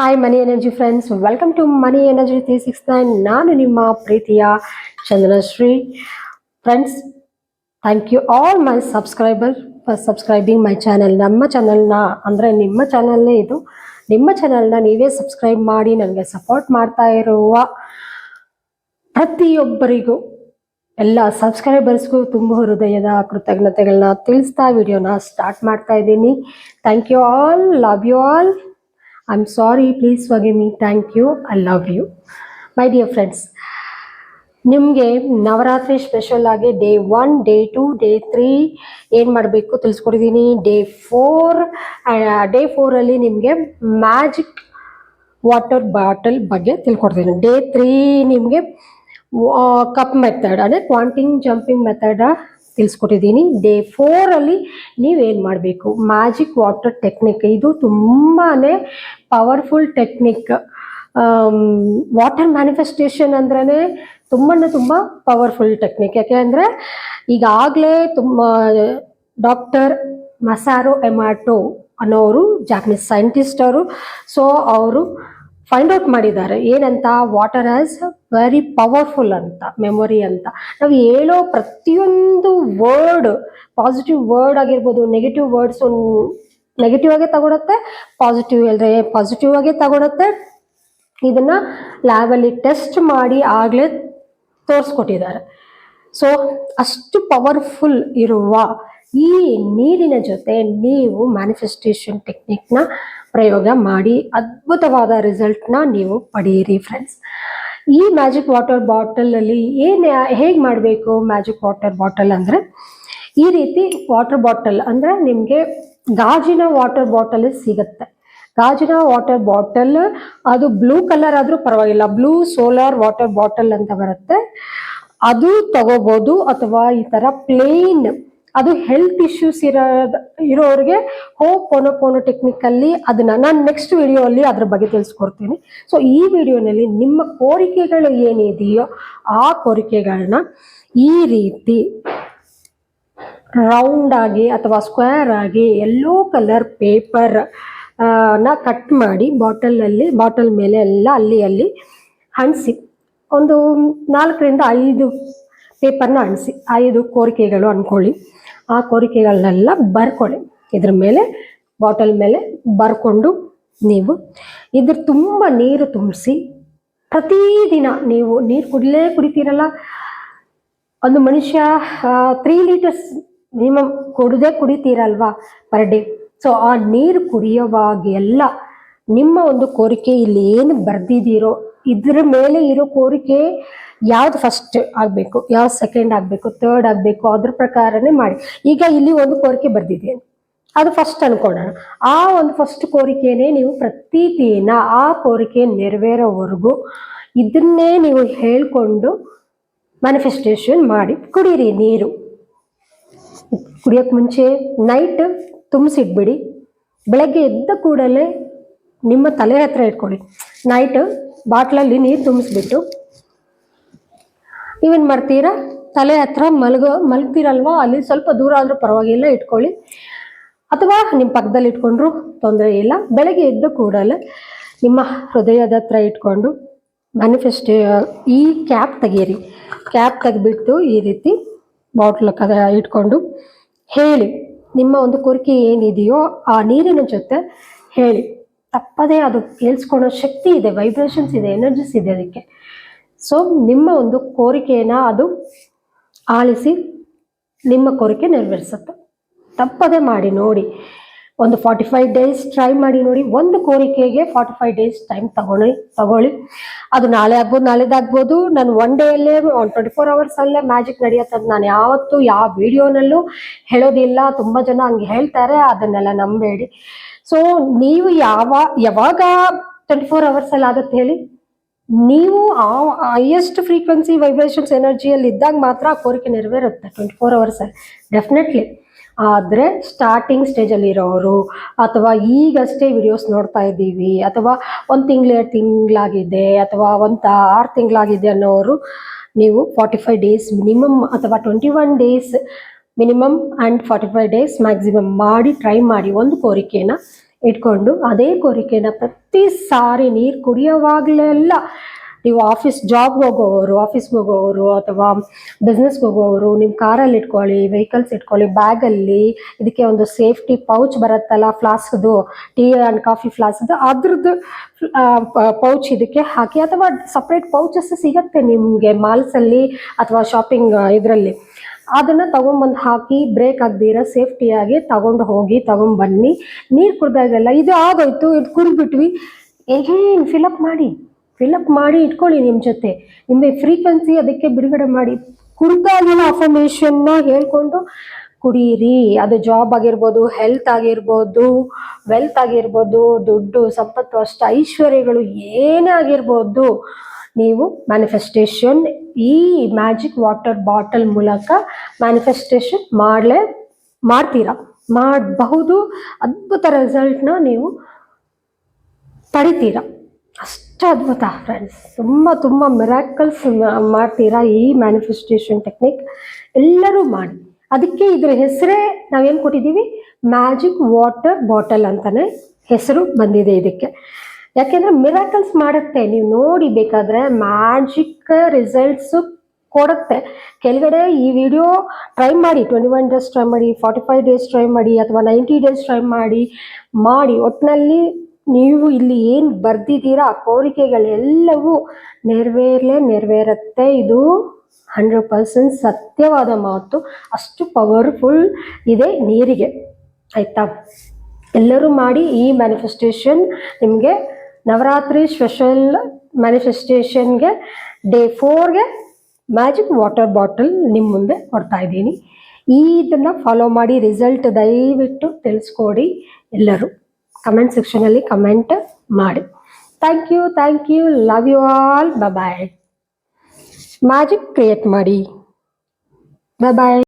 Hi money energy friends welcome to money energy three six nine ನಾನು ನಿಮ್ಮ ಪ್ರೀತಿಯ Chandrashree friends thank you all my subscriber for subscribing my channel ನಮ್ಮ ಚಾನಲ್ನ ಅಂದರೆ ನಿಮ್ಮ ಚಾನಲ್ಲೇ ಇದು. ನಿಮ್ಮ ಚಾನಲ್ನ ನೀವೇ ಸಬ್ಸ್ಕ್ರೈಬ್ ಮಾಡಿ, ನನಗೆ ಸಪೋರ್ಟ್ ಮಾಡ್ತಾ ಇರುವ ಪ್ರತಿಯೊಬ್ಬರಿಗೂ, ಎಲ್ಲ ಸಬ್ಸ್ಕ್ರೈಬರ್ಸ್ಗೂ ತುಂಬ ಹೃದಯದ ಕೃತಜ್ಞತೆಗಳನ್ನ ತಿಳಿಸ್ತಾ ವಿಡಿಯೋನ ಸ್ಟಾರ್ಟ್ ಮಾಡ್ತಾ ಇದ್ದೀನಿ. Thank you all love you all I am sorry please forgive me thank you I love you my dear friends ನಿಮಗೆ ನವರಾತ್ರಿ ಸ್ಪೆಷಲ್ ಆಗಿ day one day two day three ಏನು ಮಾಡಬೇಕು ತಿಳಿಸ್ಕೊಡಿದ್ದೀನಿ ಡೇ ಫೋರ್ ಡೇ ಫೋರಲ್ಲಿ ನಿಮಗೆ magic water bottle ಬಗ್ಗೆ ತಿಳ್ಕೊಡ್ತೀನಿ. Day three ನಿಮಗೆ ಕಪ್ ಮೆಥಡ್ ಅಂದರೆ ಕ್ವಾಂಟಿಂಗ್ ಜಂಪಿಂಗ್ ಮೆಥಡ ತಿಳಿಸ್ಕೊಟ್ಟಿದ್ದೀನಿ. ಡೇ ಫೋರಲ್ಲಿ ನೀವೇನು ಮಾಡಬೇಕು? ಮ್ಯಾಜಿಕ್ ವಾಟರ್ ಟೆಕ್ನಿಕ್ ಇದು ತುಂಬಾ ಪವರ್ಫುಲ್ ಟೆಕ್ನಿಕ್ ವಾಟರ್ ಮ್ಯಾನಿಫೆಸ್ಟೇಷನ್ ಅಂದ್ರೇ ತುಂಬಾ ತುಂಬ ಪವರ್ಫುಲ್ ಟೆಕ್ನಿಕ್ ಯಾಕೆ ಅಂದರೆ ಈಗಾಗಲೇ ತುಂಬ ಡಾಕ್ಟರ್ ಮಸಾರೋ ಎಮಾಟೋ ಅನ್ನೋರು ಜಾಪನೀಸ್ ಸೈಂಟಿಸ್ಟ್ ಅವರು ಸೊ ಅವರು ಫೈಂಡ್ ಔಟ್ ಮಾಡಿದ್ದಾರೆ. ಏನಂತ? ವಾಟರ್ ಆಸ್ ವೆರಿ ಪವರ್ಫುಲ್ ಅಂತ ಮೆಮೊರಿ ಅಂತ. ನಾವು ಹೇಳೋ ಪ್ರತಿಯೊಂದು ವರ್ಡ್ ಪಾಸಿಟಿವ್ ವರ್ಡ್ ಆಗಿರ್ಬೋದು ನೆಗೆಟಿವ್ ವರ್ಡ್ಸು ನೆಗೆಟಿವ್ ಆಗೇ ತಗೊಳುತ್ತೆ ಪಾಸಿಟಿವ್ ಹೇಳಿದ್ರೆ ಪಾಸಿಟಿವ್ ಆಗೇ ತಗೊಳುತ್ತೆ. ಇದನ್ನ ಲ್ಯಾಬಲ್ಲಿ ಟೆಸ್ಟ್ ಮಾಡಿ ಆಗಲೇ ತೋರಿಸ್ಕೊಟ್ಟಿದ್ದಾರೆ. ಸೊ ಅಷ್ಟು ಪವರ್ಫುಲ್ ಇರುವ ಈ ನೀರಿನ ಜೊತೆ ನೀವು ಮ್ಯಾನಿಫೆಸ್ಟೇಷನ್ ಟೆಕ್ನಿಕ್ನ ಪ್ರಯೋಗ ಮಾಡಿ ಅದ್ಭುತವಾದ ರಿಸಲ್ಟ್ನ ನೀವು ಪಡೆಯಿರಿ ಫ್ರೆಂಡ್ಸ್ ಈ ಮ್ಯಾಜಿಕ್ ವಾಟರ್ ಬಾಟಲಲ್ಲಿ ಏನು ಹೇಗೆ ಮಾಡಬೇಕು ಮ್ಯಾಜಿಕ್ ವಾಟರ್ ಬಾಟಲ್ ಅಂದರೆ? ಈ ರೀತಿ ವಾಟರ್ ಬಾಟಲ್ ಅಂದರೆ ನಿಮಗೆ ಗಾಜಿನ ವಾಟರ್ ಬಾಟಲ್ ಸಿಗುತ್ತೆ. ಗಾಜಿನ ವಾಟರ್ ಬಾಟಲ್ ಅದು ಬ್ಲೂ ಕಲರ್ ಆದರೂ ಪರವಾಗಿಲ್ಲ ಬ್ಲೂ ಸೋಲಾರ್ ವಾಟರ್ ಬಾಟಲ್ ಅಂತ ಬರುತ್ತೆ. ಅದು ತಗೋಬೋದು ಅಥವಾ ಈ ಥರ ಪ್ಲೇನ್ ಅದು ಹೆಲ್ತ್ ಇಶ್ಯೂಸ್ ಇರೋ, ಇರೋರಿಗೆ ಹೋ ಪೋನೋ ಪೋನೋ ಟೆಕ್ನಿಕಲ್ಲಿ ಅದನ್ನ ನಾನು ನೆಕ್ಸ್ಟ್ ವಿಡಿಯೋ ಅಲ್ಲಿ ಅದ್ರ ಬಗ್ಗೆ ತಿಳಿಸ್ಕೊಡ್ತೀನಿ. ಸೊ ಈ ವಿಡಿಯೋನಲ್ಲಿ ನಿಮ್ಮ ಕೋರಿಕೆಗಳು ಏನಿದೆಯೋ ಆ ಕೋರಿಕೆಗಳನ್ನ ಈ ರೀತಿ ರೌಂಡ್ ಆಗಿ ಅಥವಾ ಸ್ಕ್ವೇರ್ ಆಗಿ ಎಲ್ಲೋ ಕಲರ್ ಪೇಪರ್ನ ಕಟ್ ಮಾಡಿ ಬಾಟಲಲ್ಲಿ ಬಾಟಲ್ ಮೇಲೆ ಎಲ್ಲ ಅಲ್ಲಿ ಅಲ್ಲಿ ಹಣಿಸಿ. ಒಂದು ನಾಲ್ಕರಿಂದ ಐದು ಪೇಪರ್ನ ಅಂಟಿಸಿ ಐದು ಕೋರಿಕೆಗಳು ಅಂದ್ಕೊಳ್ಳಿ ಆ ಕೋರಿಕೆಗಳನ್ನೆಲ್ಲ ಬರ್ಕೊಳ್ಳಿ. ಇದ್ರ ಮೇಲೆ, ಬಾಟಲ್ ಮೇಲೆ ಬರ್ಕೊಂಡು ನೀವು ಇದ್ರ ತುಂಬ ನೀರು ತುಂಬಿಸಿ, ಪ್ರತಿದಿನ ನೀವು ನೀರು ಕುಡಿಲೇ ಕುಡಿತೀರಲ್ಲ? ಒಂದು ಮನುಷ್ಯ ತ್ರೀ ಲೀಟರ್ಸ್ ಮಿನಿಮಮ್ ಕುಡದೇ ಕುಡಿತೀರಲ್ವಾ ಪರ್ ಡೇ ಸೊ ಆ ನೀರು ಕುಡಿಯೋವಾಗೆಲ್ಲ ನಿಮ್ಮ ಒಂದು ಕೋರಿಕೆ ಇಲ್ಲಿ ಏನು ಬರ್ದಿದ್ದೀರೋ ಇದ್ರ ಮೇಲೆ ಇರೋ ಕೋರಿಕೆ ಯಾವ್ದು ಫಸ್ಟ್ ಆಗಬೇಕು, ಯಾವ್ದು ಸೆಕೆಂಡ್ ಆಗಬೇಕು ಥರ್ಡ್ ಆಗಬೇಕು, ಅದ್ರ ಪ್ರಕಾರನೇ ಮಾಡಿ. ಈಗ ಇಲ್ಲಿ ಒಂದು ಕೋರಿಕೆ ಬರ್ದಿದೆ. ಅದು ಫಸ್ಟ್ ಅನ್ಕೊಳ್ಳೋಣ. ಆ ಒಂದು ಫಸ್ಟ್ ಕೋರಿಕೆನೇ ನೀವು ಪ್ರತಿದಿನ ಆ ಕೋರಿಕೆ ನೆರವೇರೋವರೆಗೂ ಇದನ್ನೇ ನೀವು ಹೇಳ್ಕೊಂಡು ಮ್ಯಾನಿಫೆಸ್ಟೇಷನ್ ಮಾಡಿ ಕುಡೀರಿ ನೀರು. ಕುಡಿಯೋಕ್ಕೆ ಮುಂಚೆ ನೈಟ್ ತುಂಬಿಸಿಟ್ಬಿಡಿ. ಬೆಳಗ್ಗೆ ಎದ್ದ ಕೂಡಲೇ ನಿಮ್ಮ ತಲೆ ಹತ್ರ ಇಟ್ಕೊಳ್ಳಿ. ನೈಟ್ ಬಾಟ್ಲಲ್ಲಿ ನೀರು ತುಂಬಿಸ್ಬಿಟ್ಟು. ನೀವೇನು ಮಾಡ್ತೀರಾ? ತಲೆ ಹತ್ರ ಮಲಗೋ, ಮಲಗ್ತೀರಲ್ವಾ? ಅಲ್ಲಿ ಸ್ವಲ್ಪ ದೂರ ಆದರೂ ಪರವಾಗಿಲ್ಲ, ಇಟ್ಕೊಳ್ಳಿ. ಅಥವಾ ನಿಮ್ಮ ಪಕ್ಕದಲ್ಲಿ ಇಟ್ಕೊಂಡ್ರು ತೊಂದರೆ ಇಲ್ಲ. ಬೆಳಗ್ಗೆ ಎದ್ದು ಕೂಡಲೇ ನಿಮ್ಮ ಹೃದಯದ ಹತ್ರ ಇಟ್ಕೊಂಡು ಮ್ಯಾನಿಫೆಸ್ಟೇ ಈ ಕ್ಯಾಪ್ ತೆಗೀರಿ. ಕ್ಯಾಪ್ ತೆಗೆದ್ಬಿಟ್ಟು ಈ ರೀತಿ ಬಾಟ್ಲ್ ಇಟ್ಕೊಂಡು ಹೇಳಿ. ನಿಮ್ಮ ಒಂದು ಕೋರಿಕೆ ಏನಿದೆಯೋ ಆ ನೀರಿನ ಜೊತೆ ಹೇಳಿ. ತಪ್ಪದೇ ಅದು ಕೇಳಿಸ್ಕೊಳ್ಳೋ ಶಕ್ತಿ ಇದೆ ವೈಬ್ರೇಷನ್ಸ್ ಇದೆ ಎನರ್ಜಿಸ್ ಇದೆ ಅದಕ್ಕೆ. ಸೊ ನಿಮ್ಮ ಒಂದು ಕೋರಿಕೆಯನ್ನು ಅದು ಆಲಿಸಿ ನಿಮ್ಮ ಕೋರಿಕೆ ನೆರವೇರಿಸುತ್ತೆ. ತಪ್ಪದೇ ಮಾಡಿ ನೋಡಿ. ಒಂದು ಫಾರ್ಟಿ ಫೈವ್ ಡೇಸ್ ಟ್ರೈ ಮಾಡಿ ನೋಡಿ. ಒಂದು ಕೋರಿಕೆಗೆ ಫಾರ್ಟಿ ಫೈವ್ ಡೇಸ್ ಟೈಮ್ ತಗೊಳ್ಳಿ ತಗೊಳ್ಳಿ. ಅದು ನಾಳೆ ಆಗ್ಬೋದು ನಾಳೆದಾಗ್ಬೋದು ನಾನು ಒನ್ ಡೇಯಲ್ಲೇ ಒನ್ ಟ್ವೆಂಟಿ ಫೋರ್ ಅವರ್ಸಲ್ಲೇ ಮ್ಯಾಜಿಕ್ ನಡೆಯುತ್ತೆ ನಾನು ಯಾವತ್ತೂ ಯಾವ ವಿಡಿಯೋನಲ್ಲೂ ಹೇಳೋದಿಲ್ಲ. ತುಂಬ ಜನ ಹಂಗೆ ಹೇಳ್ತಾರೆ, ಅದನ್ನೆಲ್ಲ ನಂಬೇಡಿ. ಸೊ ನೀವು ಯಾವ, ಯಾವಾಗ ಟ್ವೆಂಟಿ ಫೋರ್ ಅವರ್ಸಲ್ಲಿ ಆಗುತ್ತೆ ಹೇಳಿ? ನೀವು ಆ ಹೈಯೆಸ್ಟ್ ಫ್ರೀಕ್ವೆನ್ಸಿ ವೈಬ್ರೇಷನ್ಸ್ ಎನರ್ಜಿಯಲ್ಲಿ ಇದ್ದಾಗ ಮಾತ್ರ ಆ ಕೋರಿಕೆ ನೆರವೇರುತ್ತೆ ಟ್ವೆಂಟಿ ಫೋರ್ ಅವರ್ಸಲ್ಲಿ ಡೆಫಿನೆಟ್ಲಿ ಆದರೆ ಸ್ಟಾರ್ಟಿಂಗ್ ಸ್ಟೇಜಲ್ಲಿ ಇರೋರು, ಅಥವಾ ಈಗಷ್ಟೇ ವಿಡಿಯೋಸ್ ನೋಡ್ತಾ ಇದ್ದೀವಿ, ಅಥವಾ ಒಂದು ತಿಂಗಳು, ಎರಡು ತಿಂಗಳಾಗಿದೆ, ಅಥವಾ ಒಂದು ಆರು ತಿಂಗಳಾಗಿದೆ ಅನ್ನೋರು, ನೀವು ಫಾರ್ಟಿ ಫೈವ್ ಡೇಸ್ ಮಿನಿಮಮ್ ಅಥವಾ twenty one days minimum and forty five days maximum ಮಾಡಿ ಟ್ರೈ ಮಾಡಿ ಒಂದು ಕೋರಿಕೆನ ಇಟ್ಕೊಂಡು, ಅದೇ ಕೋರಿಕೆನ ಪ್ರತಿ ಸಾರಿ ನೀರು ಕುಡಿಯೋವಾಗಲೆಲ್ಲ ನೀವು ಆಫೀಸ್ ಜಾಬ್ಗೆ ಹೋಗೋವರು ಆಫೀಸ್ಗೆ ಹೋಗೋವರು ಅಥವಾ ಬಿಸ್ನೆಸ್ಗೆ ಹೋಗೋವರು ನಿಮ್ಮ ಕಾರಲ್ಲಿ ಇಟ್ಕೊಳ್ಳಿ ವೆಹಿಕಲ್ಸ್ ಇಟ್ಕೊಳ್ಳಿ ಬ್ಯಾಗಲ್ಲಿ ಇದಕ್ಕೆ ಒಂದು ಸೇಫ್ಟಿ ಪೌಚ್ ಬರುತ್ತಲ್ಲ ಫ್ಲಾಸ್ಕ್ದು ಟೀ ಆ್ಯಂಡ್ ಕಾಫಿ ಫ್ಲಾಸ್ಕ್ದು ಅದ್ರದ್ದು ಪೌಚ್ ಇದಕ್ಕೆ ಹಾಕಿ, ಅಥವಾ ಸಪ್ರೇಟ್ ಪೌಚಸ್ ಸಿಗತ್ತೆ ನಿಮಗೆ ಮಾಲ್ಸಲ್ಲಿ ಅಥವಾ ಶಾಪಿಂಗ್ ಇದರಲ್ಲಿ. ಅದನ್ನು ತಗೊಂಬಂದು ಹಾಕಿ ಬ್ರೇಕ್ ಆಗದಿರ ಸೇಫ್ಟಿಯಾಗಿ ತಗೊಂಡು ಹೋಗಿ ತಗೊಂಬನ್ನಿ ನೀರು ಕುಡ್ದಾಗೆಲ್ಲ ಇದು ಆಗೋಯ್ತು, ಇದು ಕುಡಿದ್ಬಿಟ್ವಿ. ಏನು ಫಿಲಪ್ ಮಾಡಿ ಫಿಲಪ್ ಮಾಡಿ ಇಟ್ಕೊಳ್ಳಿ ನಿಮ್ಮ ಜೊತೆ. ನಿಮಗೆ ಫ್ರೀಕ್ವೆನ್ಸಿ ಅದಕ್ಕೆ ಬಿಡುಗಡೆ ಮಾಡಿ. ಕುಡ್ದಾಗಿನ ಅಫರ್ಮೇಷನ್ನ ಹೇಳ್ಕೊಂಡು ಕುಡೀರಿ. ಅದು ಜಾಬ್ ಆಗಿರ್ಬೋದು ಹೆಲ್ತ್ ಆಗಿರ್ಬೋದು ವೆಲ್ತ್ ಆಗಿರ್ಬೋದು, ದುಡ್ಡು, ಸಂಪತ್ತು ಅಷ್ಟು ಐಶ್ವರ್ಯಗಳು ಏನೇ ಆಗಿರ್ಬೋದು. ನೀವು ಮ್ಯಾನಿಫೆಸ್ಟೇಷನ್ ಈ ಮ್ಯಾಜಿಕ್ ವಾಟರ್ ಬಾಟಲ್ ಮೂಲಕ ಮ್ಯಾನಿಫೆಸ್ಟೇಷನ್ ಮಾಡಲೇ, ಮಾಡ್ತೀರಾ? ಮಾಡಬಹುದು, ಅದ್ಭುತ ರಿಸಲ್ಟ್ನ ನೀವು ಪಡಿತೀರಾ? ಅಷ್ಟು ಅದ್ಭುತ ಫ್ರೆಂಡ್ಸ್ ತುಂಬ ತುಂಬ ಮಿರಾಕಲ್ಸ್ ಮಾಡ್ತೀರಾ ಈ ಮ್ಯಾನಿಫೆಸ್ಟೇಷನ್ ಟೆಕ್ನಿಕ್ ಎಲ್ಲರೂ ಮಾಡಿ. ಅದಕ್ಕೆ ಇದ್ರ ಹೆಸರೇ ನಾವೇನು ಕೊಟ್ಟಿದ್ದೀವಿ? ಮ್ಯಾಜಿಕ್ ವಾಟರ್ ಬಾಟಲ್ ಅಂತಲೇ ಹೆಸರು ಬಂದಿದೆ ಇದಕ್ಕೆ. ಯಾಕೆಂದರೆ ಮಿರಾಕಲ್ಸ್ ಮಾಡುತ್ತೆ. ನೀವು ನೋಡಿ ಬೇಕಾದ್ರೆ ಮ್ಯಾಜಿಕ್ ರಿಸಲ್ಟ್ಸು ಕೊಡುತ್ತೆ. ಕೆಳಗಡೆ ಈ ವಿಡಿಯೋ ಟ್ರೈ ಮಾಡಿ ಟ್ವೆಂಟಿ ಒನ್ ಡೇಸ್ ಟ್ರೈ ಮಾಡಿ ಫಾರ್ಟಿ ಫೈವ್ ಡೇಸ್ ಟ್ರೈ ಮಾಡಿ, ಅಥವಾ ನೈಂಟಿ ಡೇಸ್ ಟ್ರೈ ಮಾಡಿ ಮಾಡಿ. ಒಟ್ಟಿನಲ್ಲಿ ನೀವು ಇಲ್ಲಿ ಏನು ಬರ್ದಿದ್ದೀರಾ ಕೋರಿಕೆಗಳೆಲ್ಲವೂ ನೆರವೇರಲೇ ನೆರವೇರುತ್ತೆ. ಇದು ಹಂಡ್ರೆಡ್ ಪರ್ಸೆಂಟ್ ಸತ್ಯವಾದ ಮಾತು. ಅಷ್ಟು ಪವರ್ಫುಲ್ ಇದೆ ನೀರಿಗೆ. ಆಯಿತಾ? ಎಲ್ಲರೂ ಮಾಡಿ ಈ ಮ್ಯಾನಿಫೆಸ್ಟೇಷನ್ ನಿಮಗೆ ನವರಾತ್ರಿ ಸ್ಪೆಷಲ್ ಮ್ಯಾನಿಫೆಸ್ಟೇಷನ್ಗೆ ಡೇ ಫೋರ್ಗೆ ಮ್ಯಾಜಿಕ್ ವಾಟರ್ ಬಾಟಲ್ ನಿಮ್ಮ ಮುಂದೆ ಕೊಡ್ತಾ ಇದ್ದೀನಿ. ಇದನ್ನು ಫಾಲೋ ಮಾಡಿ ರಿಸಲ್ಟ್ ದಯವಿಟ್ಟು ತಿಳಿಸ್ಕೊಡಿ ಎಲ್ಲರೂ. ಕಮೆಂಟ್ ಸೆಕ್ಷನಲ್ಲಿ ಕಮೆಂಟ್ ಮಾಡಿ. Thank you thank you love you all bye magic create ಮಾಡಿ. ಬಾಯ್